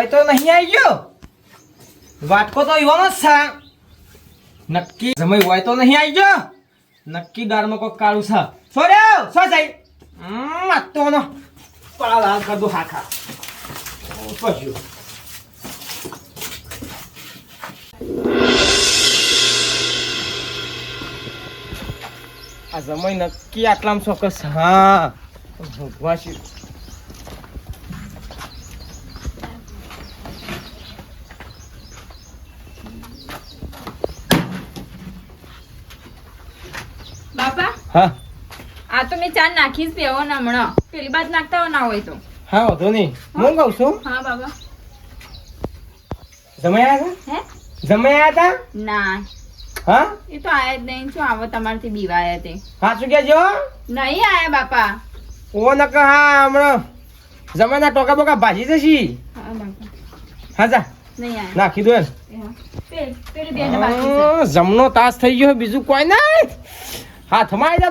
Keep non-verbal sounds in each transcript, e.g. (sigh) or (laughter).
હોય તો નહીં આવી ગયો વાટકો તો એવાનો જ છે. નક્કી જમઈ હોય તો નહીં આવી ગયો નક્કી દાળમાં કોઈ કાળું છે. સોર્યો, સો જાય હમ આ તો નો પાળ હાલ કર પછી આ જમઈ નક્કી આટલામાં ચોક્કસ હા. ભગવાશી બાપા હા. આ તો મેં ચા નાખીશ પીવો ને હમણાં. પેલી બાદ નાખતા ના હોય તો. હા વાંધો નહીં. હું. કહું છું? હા બાબા. જમાઈ આવ્યા હે? આવ્યા હતા ના. હા? એ તો આયા જ નહીં. શું આવો તમારથી બીવાયા તે? હા શું કહેજો નહીં આયા બાપા. ઓ નક હા હમણાં જમાના ટોકા બોકા ભાજી જશી હા બાપા. હા જા. નહીં આયા. નાખી દો જમનો તાસ થઈ ગયો બીજું કોઈ નહીં. હાથમાં આવી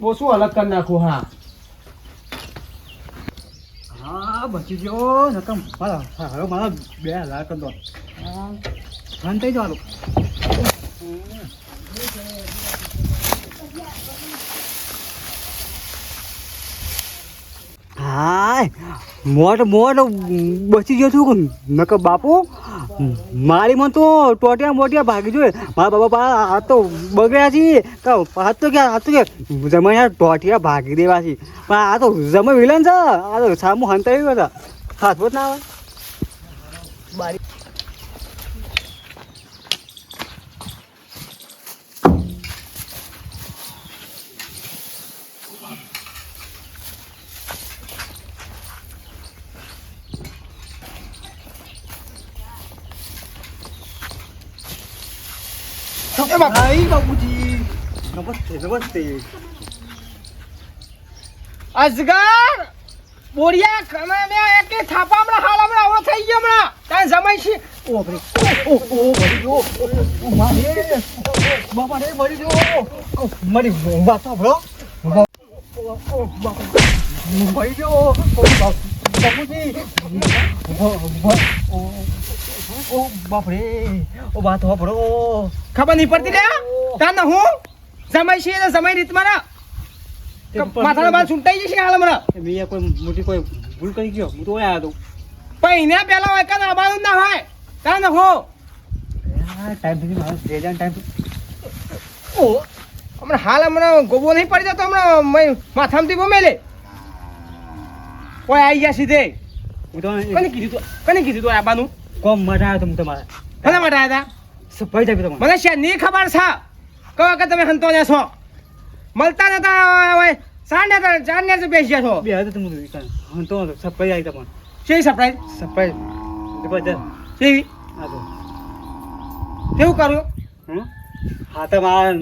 બહુ શું અલગ કરી નાખું હા. હા બચી ગયો નકમ હા, હવે મારા બે હજાર કરી દો. ફોન થઈ જવાનું. હાય મોટ મોટ બચી ગયો છું. મેં કહું બાપુ, મારી મન તો ટોટિયા મોટિયા ભાગી જોઈએ મારા બાપા પા હાથ તો બગડ્યા છે તો હાથ તો ક્યાં હાથ તો કે જમાઈ ટોટિયા ભાગી દેવા છે પણ આ તો જમે વિલન છે. આ તો સામું હંતાવી હતા હાથ ના આવે બારી એ બાપ. હાય બાપુજી નમસ્તે નમસ્તે અજગર! બોરિયા ખમે મે એક થાપા હમણાં હાલ હમણાં આવડો થઈ ગયો હમણાં. તાન જમાઈ છે? ઓ બાપરે ઓ ઓ મરી ગયો ઓ મારે બાપા રે મરી ગયો. મારી વાત સાંભળો ઓ, ઓ, બાપા. મરી ગયો. ઓ, બાપુજી. ઓ, ઓ, ઓ, ઓ વાત સાંભળો. ખબર નહીં પડતી લે તાને હું? જમાઈ છે તો જમાઈ રીત મારા માથાનો બાદ છૂટાઈ જશે હાલ હમણાં. મેં કોઈ મોટી કોઈ ભૂલ કરી ગયો? હું તો આવ્યો હતો. પણ એના પહેલા હોય કાં આબાનું ના હોય. કાં હું? ટાઈમ સુધી મારો સ્ટેજન ટાઈમ ઓ હમણાં હાલ હમણાં ગોબો નહીં પડી જતો હમણાં માથામાંથી ગમે લે ઓય આવી ગયા સીધે. હું તો કને કીધું તું? કને કીધું તું આબાનું? કોમ માટે આવ્યો તો હું તમારા? કોના માટે આવ્યા હતા? મને શેની ખબર છે? કહો કે તમે હંતો ને છો? મળતા નતા હોય સાંડે તો ચારને જ બેસી છો. બે હતો તમે હું તો સફાઈ આવી તમારે શેવી સરપ્રાઈઝ સફાઈ જબરજસ્ત તો. કેવું કર્યું? હં? હાથે માં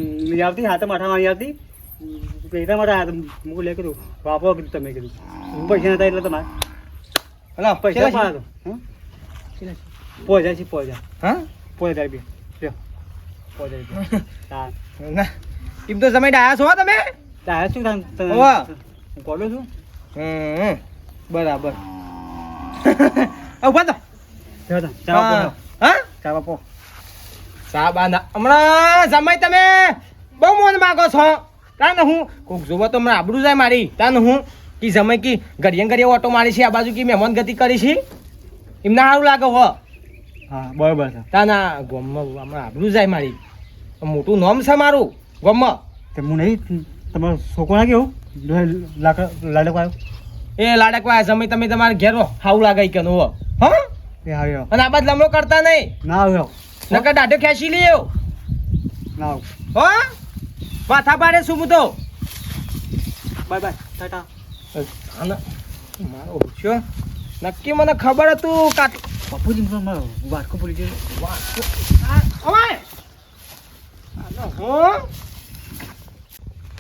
આવતી હાથે માથા મારી આવતી. પૈસા માટે આવ્યા મૂકું લે કર્યું વાપરો કીધું તમે કીધું. પૈસા નતા એટલે તમારે. હલા પૈસા પૈસા પાડો. પોજા છે? પોજા હા? પોજા બી ના. એમ તો સમય ડાયા છો હો તમે? ડાયા શું થાય હું કોડો છું? હમ બરાબર. (laughs) ઊભા તો ચા આપો? ચા હમણાં સમય તમે બહુ મોન માગો છો. તાને હું કોક જોવો તો હમણાં આબરૂ જાય મારી. તાને હું કે જમાઈ કી ઘડીએ ઘડીએ ઓટો મારી છે આ બાજુ કી મહેમાન ગતિ કરી છે. એમને સારું લાગે હો. હા બરાબર છે. તાના ગોમમાં હમણાં આબરૂ જાય મારી. મોટું નામ છે મારું ગમમાં. તે હું નહીં તમારો છોકરો કેવું? લાડકવાયો? એ લાડકવાય જમાઈ તમે તમારે ઘેર હાવ લાગે કે નો હા. એ આવ્યો અને આ બાદ લમણો કરતા નહીં. ના આવ્યો નકર દાઢો ખેંચી લઈએ ના આવ. હો? માથા પાડે શું તો. Bye bye tata. મારો ઓછો. નક્કી મને ખબર હતું કાટ બાપુજી મને મારો વાટકો પડી ગયો. હું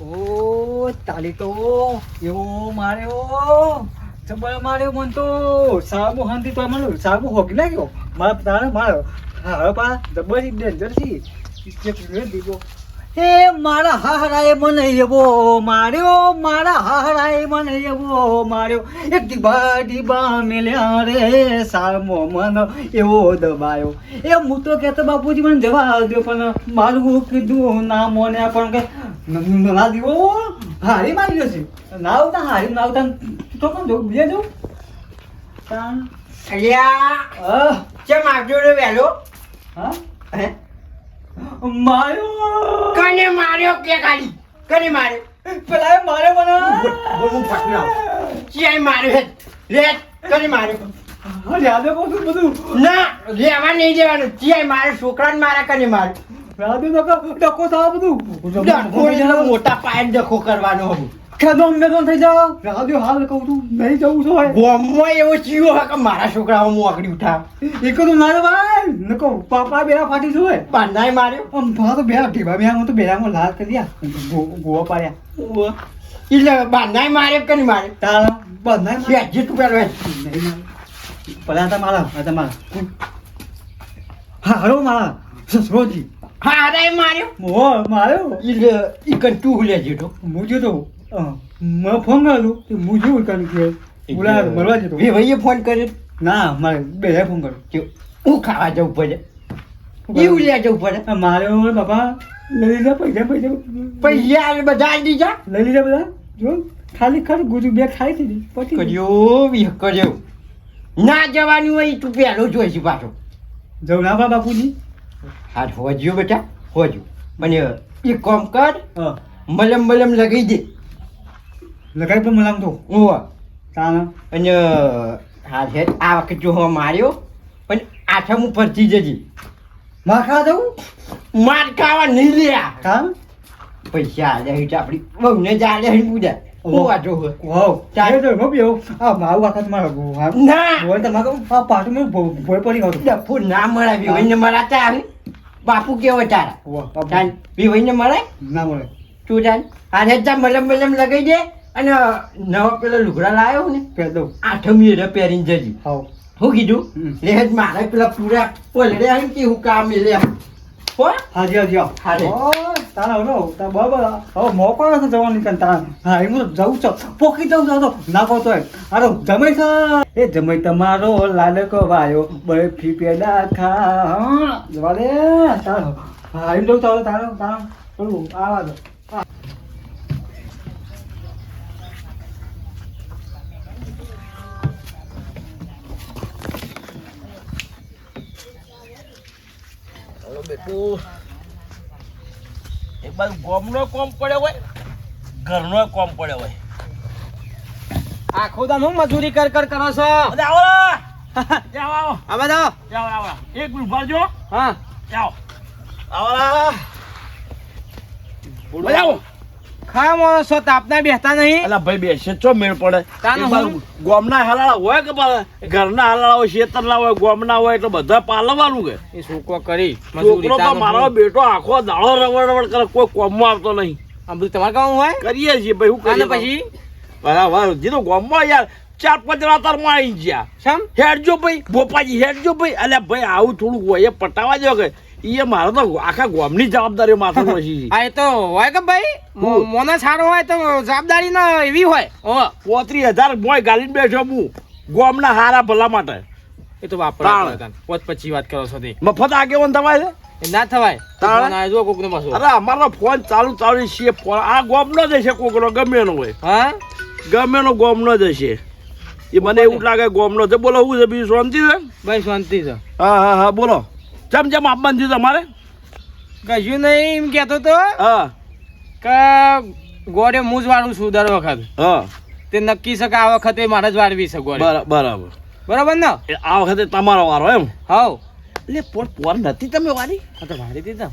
ઓ, તાલી તો એવો માર્યો. ચબળ માર્યો મન તો. સાબુ હાંતી તો મને સાબુ હોગી લાગ્યો મારા તારે માર્યો. હા પા, જબર ડેન્જર છે દીધો. એ મારા હાહરાએ મને એવો માર્યો મારા હાહરાએ મને એવો માર્યો. એક દીબા દીબા મેલ્યા રે સામો મન એવો દબાયો. એ હું તો કહેતો બાપુજી મને જવા દો પણ મારું કીધું ના મોને પણ કે ન- દીવો હારી મારી છે ના આવતા હારી ના આવતા. તો કોણ જોઉં બીજે જોઉં. અલ્યા ચેમ આવજો રે વહેલો? હા? હે? માર્યો કને માર્યો કે ગાડી? કને માર્યો? પેલા એ માર્યો મને. બોલું ફાટી આવ ક્યાંય માર્યો હે લે કને માર્યો? હા, યાદ બધું ના લેવા નહીં દેવાનું. ક્યાંય મારે છોકરાને મારા કને માર્યો? રાધુ તો ક- ડખો બધું. મોટા પાયે ડખો કરવાનો હતો ખેદોમ મેદોમ થઈ જાવ રાધુ હાલ કહું છું નહીં જવું છે ગોમમાં એવો ચીયો હે કે મારા છોકરાઓ હું આગળ ઉઠા એક તો ના ભાઈ નકો પાપા બેરા ફાટી છું બાંધાય માર્યો. આમ ભા તો બેરા ઢીબા બેરા હું તો બેરામાં લાલ કરી દ્યા ગોવા પાડ્યા. એટલે બાંધાય માર્યો કે નહીં મારે તારા બંધાય મારે. તું પેલો નહીં મારે. પેલા હતા મારા હતા મારા. હા હરો મારા સસરોજી. હા અરે માર્યો. માર્યો. એટલે ઈ કન તું લે જેઠો હું જતો. મેં ફોન કરેલું કે હું જેવું કરું કે બોલા મળવા જતો. એ ભાઈએ ફોન કર્યો. ના મારે બે ફોન કર્યો. કે હું ખાવા જવું પડે? એવું લે જવું પડે? મારે બાપા લઈ લીધા પૈસા પૈસા. પૈસા બધા લઈ લીધા બધા? જો ખાલી ખાલી ગુરુ બે ખાઈ દીધી પછી કર્યો વિહ કર્યો. ના જવાનું હોય તું પહેલો જોઈશ પાછો. જવું ના બા બાપુજી. હા હોજ્યો બેટા હોજ્યો. મને એ કોમ કર મલમ મલમ લગાવી દે. લગાઈ પણ મલામ તો ઓવા તાના અને હા છે આ વખત જો હું માર્યો પણ આઠમ ઉપરથી જજે. માં ખા જવું? માર ખાવા નહીં લે આ. તાન પૈસા આલે હિટ આપડી બહુને જ આલે હિટ પૂજા. હું જો હો. વાવ. ચાલે. તો મો બેવ આ મારું વખત મારો ગો હા ના. બોલ તો મારો. આ પાટું મેં ભોય પડી ગયો ડફુ ના મળાવી વહીને મરાતા આવે બાપુ કેવો તારા? વાહ ચાલ બી વહીને મળે? ના મળે. તું ચાલ. આને જા મલમ મલમ લગાઈ દે. અને નવા પેલા લુગડા લાવ્યો ને પેલો આઠમી રે પહેરીને જજી. હું કીધું હમ. લે જ મારે પેલા પૂરા પલડે આવી કે હું કામ લે હાજી હાજી. ઓ તારા હરો તા બરાબર હવે મોકો નથી જવાની કન તારા હા હું જઉં છું. પોકી જઉં છું ના કહો અરે જમાઈ છે એ જમાઈ તમારો લાડકો વાયો બરફી પેડા ખા જવા દે. તારો. હા એમ જઉં તારો તારો તારો. પેલું આવા એક બાજુ ગોમનો કોમ પડ્યો હોય ઘરનો કોમ પડ્યો હોય. આખો દાન હું મજૂરી કર કર કરો છો? આવો જાવ (laughs) જાઓ આવો. જાવ જાઓ. આવો એક મિનિટ ભરજો હા. જાઓ. આવો લા. આવો માણસો તાપના બેસતા નહીં. અલા ભાઈ બેસે ચો મેળ પડે. હું? ગોમના હાલાળા હોય કે? ઘરના હાલાળા હોય શેતરના હોય ગોમના હોય એટલે બધા પાલવાનું કે. એ છોકરો કરી છોકરો તો મારો બેટો આખો દાળો રવડ રવડ કરે કોઈ કોમમાં આવતો નહીં. બધું તમારે કામ હોય? કરીએ છીએ ભાઈ કરીએ પછી? બરાબર જીતો ગોમમાં યાર ચાર પાંચ રાતરમાં આવી ગયા. હેડજો ભાઈ ભોપાજી હેડજો ભાઈ. અલ્યા ભાઈ આવું થોડું હોય પટાવા જો કે. એ મારે તો આખા ગામની જવાબદારી માથે (laughs) પછી આ તો હોય કે ભાઈ? મોના સારો હોય તો જવાબદારી ના એવી હોય. ઓ પોત્રીસ હજાર મોય ગાલીને બેઠો હું ગામના હારા ભલા માટે. એ તો વાપરો. પોત પછી વાત કરો છો તે. મફત આગેવાન થવાય છે? ના થવાય. તાણ. જો કોકનો પાછો. અરે અમારો ફોન ચાલુ ચાલુ છે. ફોન આ ગોમનો જ છે કોકનો ગમે એનો હોય. હા? ગમે એનો ગામનો જ હશે. એ મને એવું લાગે ગામનો છે. બોલો શું છે? બીજું શાંતિ છે? ભાઈ શાંતિ છે. હા હા હા બોલો. ચમ ચમ આપવાનું છે તમારે? કશું નહીં એમ કહેતો તો હા. કે ગોળે હું જ વાળું છું દર વખત. હા. તે નક્કી શકે આ વખતે મારે જ વાળવી છે ગોળે. બરાબર. બરાબર ને? આ વખતે તમારો વારો એમ? હાવ. એટલે પોર પોર નથી તમે વારી? હા તો વાળી દીધા.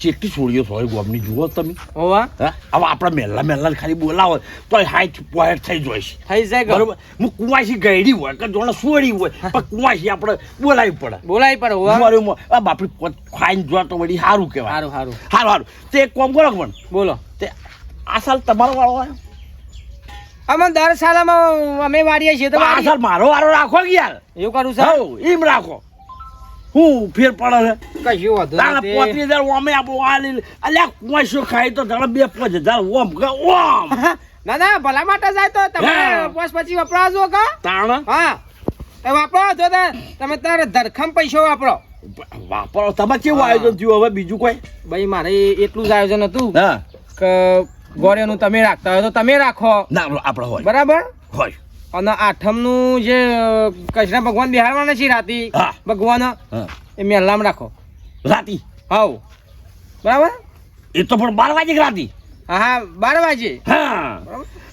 ચેટલી છોડીઓ હોય ગોમની જુઓ તમે. હોવા હા? હવે આપણા મહેલા મહેલા ખાલી બોલાવો. તો હાઈટ પોહેટ થઈ જોઈશ થઈ જાય બરોબર? હું કુવાસી ગયડી હોય કે જોડે સોડી હોય પણ કુવાસી આપણે બોલાવી પડે. બોલાવી પડે હોવા આ બાપડી ખાઈને જો તો વળી સારું કહેવાય. સારું સારું સારું સારું તે એક કોમ કરો પણ બોલો. તે આ સાલ તમારો વાળો હોય અમે દર સાલામાં અમે વાળીએ છીએ તો આ. સાલ મારો વારો રાખો યાર? એવું કરું છે એમ રાખો. હું ફેર પડે છે. કશું વાંધો તારા. પોત્રીસ હજાર ઓમે આપણું આ લઈ. અલ્યા કોઈસો ખાય તો તારા બે પાંચ હજાર ઓમ કે ઓમ. ના ના ભલા માટે જાય તો તમે. પોસ પછી વપરાજો કા? તાણ? હા. એ વાપરો તો તમે તારે ધરખમ પૈસો વાપરો. વાપરો તમે કેવું આયોજન થયું હવે બીજું કોઈ? ભાઈ મારે એટલું જ આયોજન હતું હા. કે ગોળીઓનું તમે રાખતા હોય તો તમે રાખો. ના આપણે હોય. બરાબર? હોય. અને આઠમનું જે કૃષ્ણ ભગવાન બિહારવાના છે રાતી ભગવાન એ મેલામ રાખો. રાતી? હાઉ. બરાબર? એ તો પણ બાર વાગે રાતી? હા હા બાર વાગે. હા.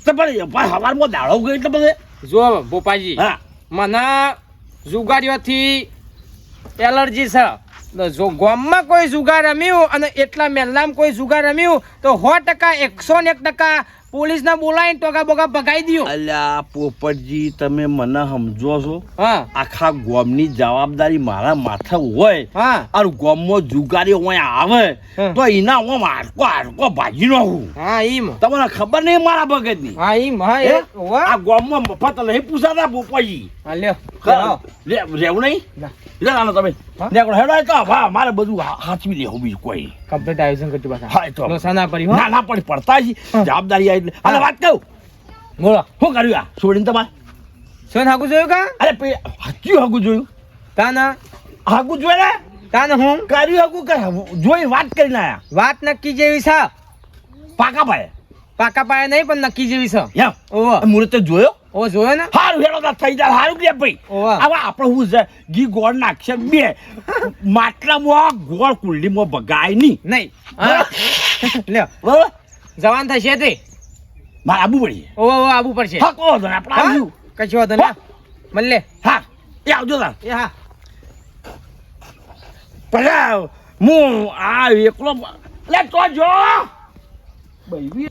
તો પણ ભાઈ સવારમાં દાડો ગયો એટલે બધે. જો ભોપાજી હા. મને જુગારીઓથી એલર્જી છે. જો ગામમાં કોઈ જુગાર રમ્યું અને એટલા મહેલામાં કોઈ જુગાર રમ્યું તો સો ટકા એકસો ને એક ટકા પોલીસને બોલાવીને ટોકા બોકા ભગાઈ દો અલ્યા પોપટજી તમે મને સમજો છો? હા. આખા ગોમની જવાબદારી મારા માથે હોય હા. ગોમમાં જુગારી હોય આવે હા. તો એના હું હાડકો હાડકો ભાજી નાખું હા ઈમ. તમને ખબર નહીં મારા ભગતની? હા ઈમ હા હે? એ હોવે. આ ગોમમાં મફત નહીં પૂછાતા પોપટજી. હા લ્યો ખરા? રે- રહેવું નહીં? લે. નાનો તમે. હા? હેડો તો હા મારે બધું હા- હાચવી લેવું બીજું કોઈ. કમ્પ્લીટ આયોજન કરજો હા, પાછા તો. લોસા ના પડી ના ના પડી પડતા જવાબદારી આવી એટલે અને વાત કહું. બોલો. શું કર્યું આ? છોડીને તમારે? સોન હાકું જોયું કા? અરે હાચ્યું હાકું જોયું. તાના? હાગું જોયે ને? તાને હું? કર્યું હગું કે જોઈ વાત કરીને આયા. વાત નક્કી જેવી છે. પાકા પાયે. પાકા પાયા નહીં પણ નક્કી જેવી છે. ઓહો. મુહૂર્ત જોયો? ઓ જોયો ને? હારું હેડો તાર થઈ જાય હારું કે ભાઈ. હવે આપણે શું છે ઘી ગોળ નાખશે બે? માટલામાં ગોળ કુંડલીમાં બગાય નહીં. નહીં. લ્યો. જવાન થશે તે. મારે આબુ પડી ઓ ઓ આબુ પડશે. હા કહો તો આપણે? આવ્યું. કશું વાંધો નહીં મળે હા. એ આવજો તા એ હા. પડા હું આ એકલો લે તો જો. બૈરી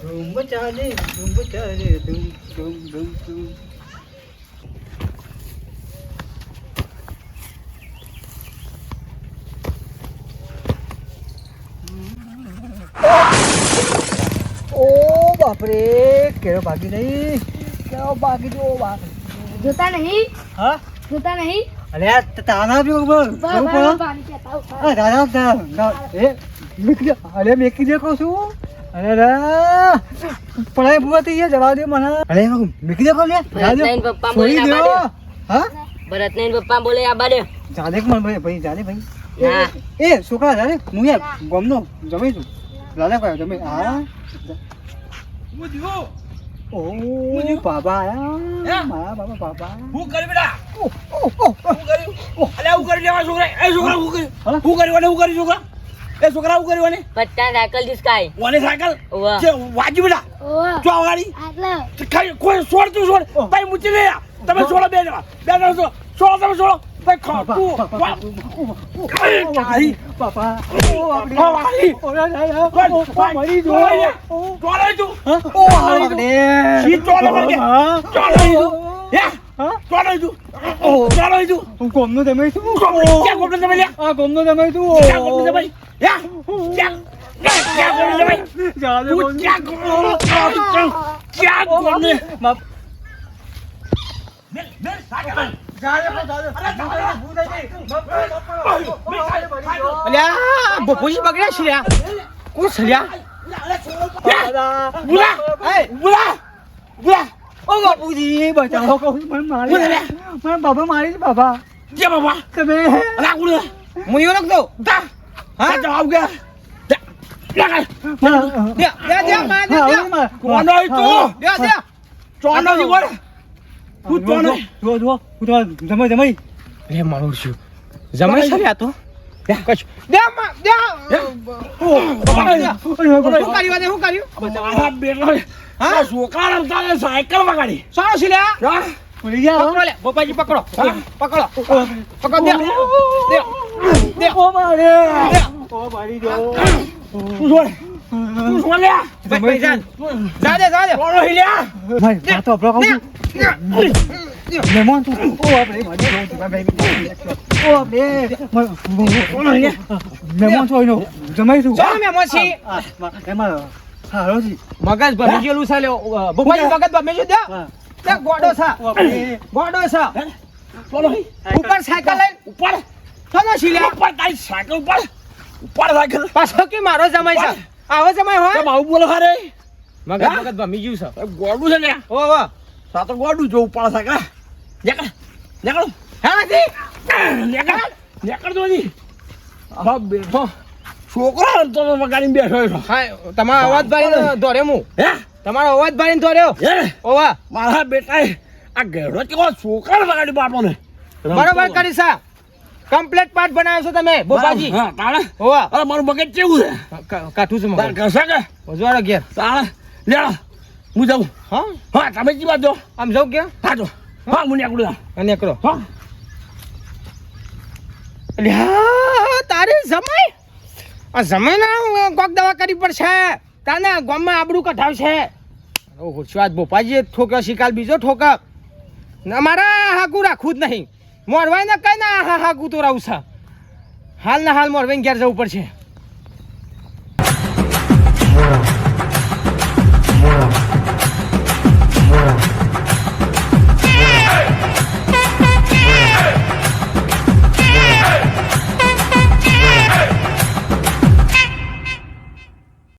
ધૂમ ચાલે ધૂમ ચાલે ધૂમ ધૂમ ધૂમ ધૂમ ઓ બાપરે કેળો ભાગી નહીં. કેળો ભાગી જો બાપ જોતા નહીં? હા? જોતા નહીં? અરે આ તાના આ દાદા દા- દા- એ મેકી અરે મેકી દે કહું છું. અરે રા પડાય ભૂવા થઈ જવા દે મને. અરે મેકી દે કહું લે જા પપ્પા છોડી બોલે દો. હા? ભરતનાઈન પપ્પા બોલે આ બાડે જાને કે મને ભાઈ ભાઈ જાને ભાઈ. એ છોકરા જાને હું યાર ગમનો જમી છું. દાદા ભાઈ જમી. હા? હું. થયું ઓ બાબા મારા બાબા બાબા. હું કરી બેટા? હું કર્યું? અલ્યા હું કરી લેવા છોકરા એ છોકરા હું કર્યું? હું કર્યું? હું કર્યું છોકરા? એ છોકરા હું કર્યું પત્તા સાયકલ સાયકલ ડિસ્કાય ઓને સાયકલ. જે વાજી બેટા જો આવાડી આટલા ખાઈ કોઈ છોડ તું છોડ ભાઈ મુચી લે તમે છોડો બે જણા બે જણા છોડો છોડો તમે છોડો ભાઈ ખા તું વા- તારી. ઓ બાપરે. ઓ મરી જો ચોલે તું ઓ બાપરે. શી ચોલે મને? હા? ચોલે હે ચોલે તું ઓ. તું હું ગોમનો તમે છું ક્યાં ગોપને તમે લ્યા આ ગોમનો તમે છું ક્યાં ગોપને તમે હે ક્યાં ક્યાં ક્યાં ગોપને તમે જા દે તું ગોમનો. ક્યાં ગોપને ક્યાં ગોપને બાપ. બેલ બેલ સાગર જા દે, જા દે. ભૂત આવી ગઈ. બાપ, બાપ, બાપ. અલ્યા બપોજી બગડ્યા છે કોણ છે બોલા બોલા બુલા ઓ બાપુજી બચાવો કહું મને મારી મને બાબા મારી છે બાબા બાબા તમે અલા હું એવું લખતો તા હા? જવાબ ગયા જમાઈ જમાઈ. લે મારું છું લ્યા તો. સાયકલ વગાડી. સારું છે ભૂલી ગયા પકડો લે ગોપાજી પકડો પકડો પકડો દે દે દે ઓ મારે ઓ મારી જો તું છોડ તું છોડ લે ભાઈ, ભાઈ, જા. જા દે જા દે ચોનો હી ભાઈ આ તો આપણો કહું દે તું ઓ આપણે મારી જો ભાઈ ઓ આપણે ચોનો હી લે મહેમાન છો જમાઈ છું ચાલ મેં મોસી હા, હા, એમાં મગજ ભરી ગયેલું છે લ્યો ભૂપાજી મગજ ભમી ગયું દે દે ગોડો છે. ગોડો છે. તો નહીં ઉપર સાયકલ લઈને ઉપર. ચાલો શીલ્યા. ઉપર તારી સાયકલ ઉપર. ઉપર સાયકલ. પાછો કે મારો જમાઈ છે? આવો જમાઈ હોય? કેમ આવું બોલો ખરે મગજ? મગજ ભમી ગયું છે. ગોડું છે ને ઓ ઓ. સા તો ગોડું જો ઉપર સાયકલ. નીકળ. નીકળ. હા નથી નીકળ. નીકળ તો હા બેઠો. છોકરો તો વગાડીને બેઠો તમારો અવાજ ભાઈ દોરે હું હે? તમારો અવાજ ભાઈને તો રહ્યો ઓવા. મારા બેટાએ આ ઘેડો કેવો છોકર વગાડી બાપોને. બરોબર કરી સા. કમ્પ્લીટ પાર્ટ બનાવ્યો છો તમે બોપાજી હા તાળા ઓવા. અરે મારું મગજ કેવું છે? કાઠું છે મગજ કહેશે કે? વજવાડો ઘેર. તાણે. લે હું જાઉં. હા? હા તમે જી બાજો. આમ જાઉં કે હા જો. હા હું નીકળું હા અને કરો હા. લ્યા, તારે સમય? આ જમાઈના કોક દવા કરવી પડશે. તાને ગામમાં આબડું કઢાવશે. હોશિયાર, બોપાજીએ ઠોક્યો શિકાલ બીજો ઠોકક ના, મારા હાકુ રાખવું જ નહીં. મોરવાઈને કઈ ના હા હાકુ તો રહું છે હાલ ના હાલ મોરવાઈ ઘેર જવું પડશે.